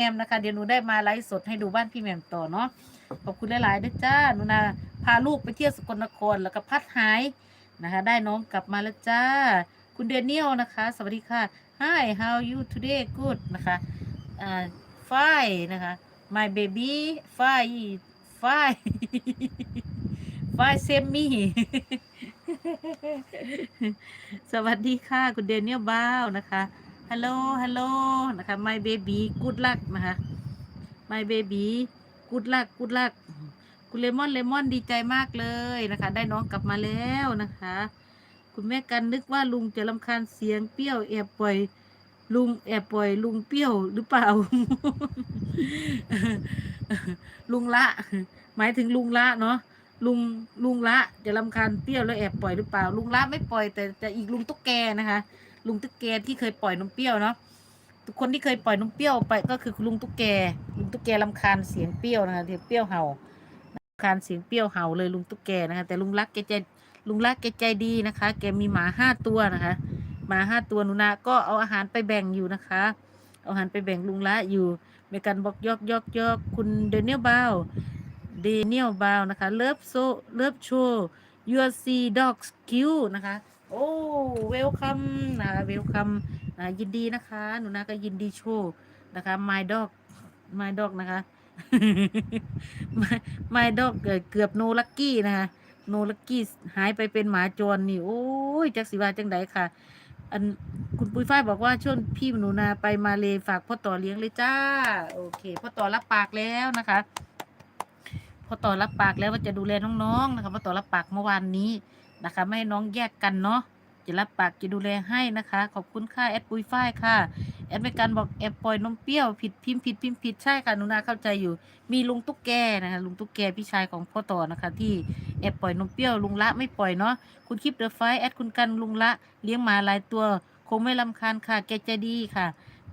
แมนะคะเดี๋ยวหนูได้มาไลฟ์สดให้ดูบ้านพี่แหม่มต่อเนาะขอบคุณหลายๆด้วยจ้าหนูนาพาลูกไปเที่ยวสกลนครแล้วก็พัดหายนะคะ ได้น้องกลับมาแล้วจ้า คุณเดนิเอลนะคะ สวัสดีค่ะ Hi how you today good นะคะอ่า fine นะคะ my baby fine fine fine same me สวัสดีค่ะ คุณเดนิเอลบ้าวนะคะ ฮัลโหลฮัลโหลนะคะ my baby good luck นะคะ my baby good luck good luck คุณเลมอนเลมอนดีใจมากเลยนะคะ ได้น้องกลับมาแล้วนะคะ คุณแม่กันนึกว่าลุงจะรำคาญเสียงเปรี้ยวแอบปล่อยลุงแอบปล่อยลุงเปรี้ยวหรือเปล่า ลุงละ หมายถึงลุงละเนาะลุงลุงละจะรำคาญเปรี้ยวแล้วแอบปล่อยหรือเปล่า ลุงละไม่ปล่อยแต่แต่อีกลุงตุ๊กแกนะคะ ลุงตุ๊กแกที่เคยปล่อยนมเปรี้ยวเนาะทุกคนที่เคยปล่อยนมเปรี้ยวไปก็คือลุงตุ๊กแกลุงตุ๊กแกรำคาญเสียงเปรี้ยวนะคะที่เปรี้ยวเห่ารำคาญเสียงเปรี้ยวเห่าเลยลุงตุ๊กแกนะคะ แต่ลุงรักแกใจลุงรักแกใจดีนะคะ แกมีหมาห้าตัวนะคะหมาห้าตัวหนูนาก็เอาอาหารไปแบ่งอยู่นะคะ เอาอาหารไปแบ่งลุงละอยู่เมกันบอกยอกยอกยอกคุณเดนิเอลบาวเดนิเอลบาวนะคะเลิฟโซเลิฟโชว์ยูซีด็อกสกิลนะคะ โอ้เวลคัมนะคะเวลคัมยินดีนะคะ หนูนาก็ยินดีโชว์นะคะ my dog my dog นะคะ my my dog เอ่อเกือบโนลักกี้นะคะโนลักกี้หายไปเป็นหมาจรนี่ โอ้ยจักสิวาจังไดค่ะ อันคุณปุ้ยฝ้ายบอกว่าช่วงพี่หนูนาไปมาเลฝากพ่อต่อเลี้ยงเลยจ้า โอเคพ่อต่อรับปากแล้วนะคะพ่อต่อรับปากแล้วว่าจะดูแลน้องๆนะคะพ่อต่อรับปากเมื่อวานนี้ นะคะ ไม่ให้น้องแยกกันเนาะจะรับปากจะดูแลให้นะคะ ขอบคุณค่ะแอดปุ้ยฝ้ายค่ะ แอดเมกันบอกแอบปล่อยนมเปรี้ยวผิดพิมพ์ผิดพิมพ์ผิดใช่ค่ะหนูนาเข้าใจอยู่ มีลุงตุ๊กแกนะคะลุงตุ๊กแกพี่ชายของพ่อต่อนะคะ ที่แอบปล่อยนมเปรี้ยวลุงละไม่ปล่อยเนาะคุณคลิปเดอะไฟแอดคุณกันลุงละเลี้ยงหมาหลายตัว คงไม่ลำคาญค่ะ แกใจดีค่ะ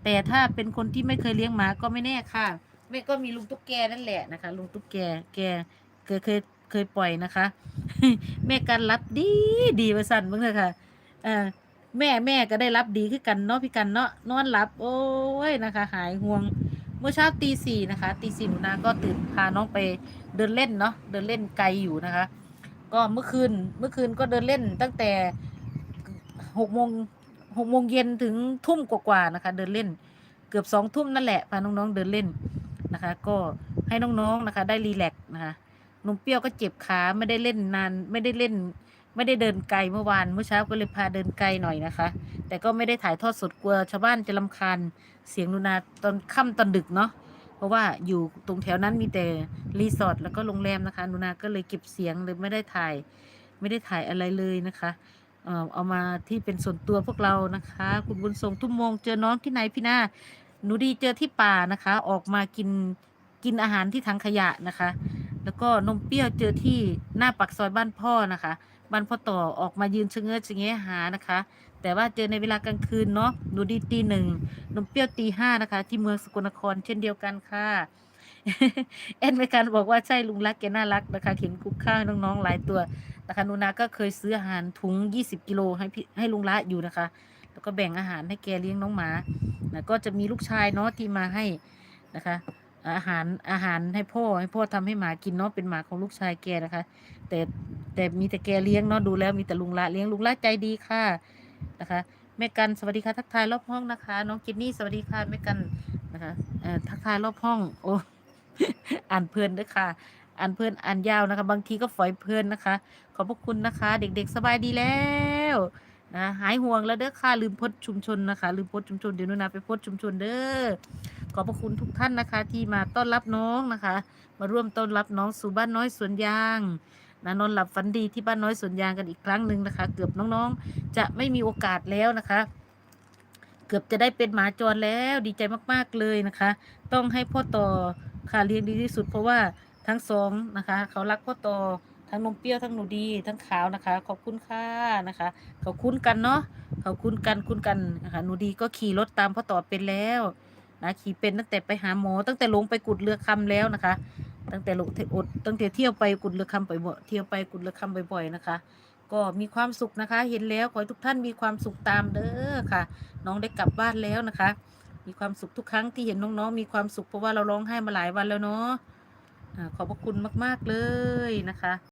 แต่ถ้าเป็นคนที่ไม่เคยเลี้ยงหมาก็ไม่แน่ค่ะ ไม่ก็มีลุงตุ๊กแกนั่นแหละนะคะลุงตุ๊กแกแกเคยเคยเคยปล่อยนะคะ แม่กันรับดีดีว่าสั่นเบ้างเถอะค่ะออแม่แม่ก็ได้รับดีขึ้นกันเนาะพี่กันเนาะนอนหลับ โอ้ยนะคะ หายห่วง เมื่อเช้าตีสี่นะคะตีสี่หนูนาก็ตื่นพาน้องไปเดินเล่นเนาะเดินเล่นไกลอยู่นะคะ ก็เมื่อคืนเมื่อคืนก็เดินเล่นตั้งแต่หกโมงหกโมงเย็นถึงทุ่มกว่าๆนะคะ เดินเล่น เกือบสองทุ่มนั่นแหละพาน้องๆเดินเล่นนะคะ ก็ให้น้องๆนะคะ ได้รีแลกซ์นะคะ นมเปรี้ยวก็เจ็บขาไม่ได้เล่นนานไม่ได้เล่น ไม่ได้เดินไกลเมื่อวานเมื่อเช้าก็เลยพาเดินไกลหน่อยนะคะ แต่ก็ไม่ได้ถ่ายทอดสดกลัวชาวบ้านจะรำคาญเสียงนุนาตอนค่ำตอนดึกเนาะเพราะว่าอยู่ตรงแถวนั้นมีแต่รีสอร์ทแล้วก็โรงแรมนะคะนุนาก็เลยเก็บเสียงเลยไม่ได้ถ่าย ไม่ได้ถ่ายอะไรเลยนะคะเอ่อเอามาที่เป็นส่วนตัวพวกเรานะคะ คุณบุญทรงทุ่มมงเจอน้องที่ไหนพี่หน้าหนูดีเจอที่ป่านะคะ ออกมากินกินอาหารที่ถังขยะนะคะ แล้วก็นมเปรี้ยวเจอที่หน้าปักซอยบ้านพ่อนะคะ บ้านพ่อต่อออกมายืนชะเง้อชะแงะหานะคะ แต่ว่าเจอในเวลากลางคืนเนาะหนูดีตีหนึ่งนมเปรี้ยวตีห้านะคะ ที่เมืองสกลนครเช่นเดียวกันค่ะเอ็นเมกันบอกว่าใช่ลุงรักแกน่ารักนะคะเข็นคุกข้างน้องๆหลายตัวนะคะนูนาก็เคยซื้ออาหารถุง 20 กิโลให้พี่ให้ลุงละอยู่นะคะ แล้วก็แบ่งอาหารให้แกเลี้ยงน้องหมานะก็จะมีลูกชายเนาะที่มาให้นะคะ อาหารอาหารให้พ่อให้พ่อทำให้หมากินเนาะเป็นหมาของลูกชายแกนะคะ แต่แต่มีแต่แกเลี้ยงเนาะดูแล้วมีแต่ลุงละเลี้ยงลุงละใจดีค่ะนะคะแม่กันสวัสดีค่ะทักทายรอบห้องนะคะ น้องจินนี่สวัสดีค่ะแม่กันนะคะเอ่อทักทายรอบห้อง โอ้อ่านเพลินด้วยค่ะอ่านเพลินอ่านยาวนะคะ บางทีก็ฝอยเพลินนะคะ ขอบพระคุณนะคะ เด็กๆสบายดีแล้วนะหายห่วงแล้วเด้อค่ะลืมโพสชุมชนนะคะ ลืมโพสชุมชนเดี๋ยวนูนาไปโพสชุมชนเด้อ ขอบพระคุณทุกท่านนะคะ ที่มาต้อนรับน้องนะคะ มาร่วมต้อนรับน้องสู่บ้านน้อยสวนยางนะนอนหลับฝันดีที่บ้านน้อยสวนยางกันอีกครั้งหนึ่งนะคะ เกือบน้องๆ จะไม่มีโอกาสแล้วนะคะ เกือบจะได้เป็นหมาจรแล้วดีใจมากๆเลยนะคะ ต้องให้พ่อต่อค่ะเลี้ยงดีที่สุด เพราะว่าทั้งสองนะคะ เขารักพ่อต่อทั้งนมเปรี้ยวทั้งหนูดีทั้งขาวนะคะ ขอบคุณค่ะนะคะเขาคุ้นกันเนาะเขาคุ้นกันคุ้นกันนะคะหนูดีก็ขี่รถตามพ่อต่อเป็นแล้ว นะขี่เป็นตั้งแต่ไปหาหมอตั้งแต่ลงไปกุดเรือคำแล้วนะคะ ตั้งแต่ลงอดตั้งแต่เที่ยวไปกุดเรือคำบ่อยๆเที่ยวไปกุดเรือคำบ่อย ๆนะคะ ก็มีความสุขนะคะ เห็นแล้วขอให้ทุกท่านมีความสุขตามเด้อค่ะ น้องได้กลับบ้านแล้วนะคะ มีความสุขทุกครั้งที่เห็นน้องๆมีความสุขเพราะว่าเราร้องไห้มาหลายวันแล้วเนาะขอบพระคุณมาก ๆเลยนะคะ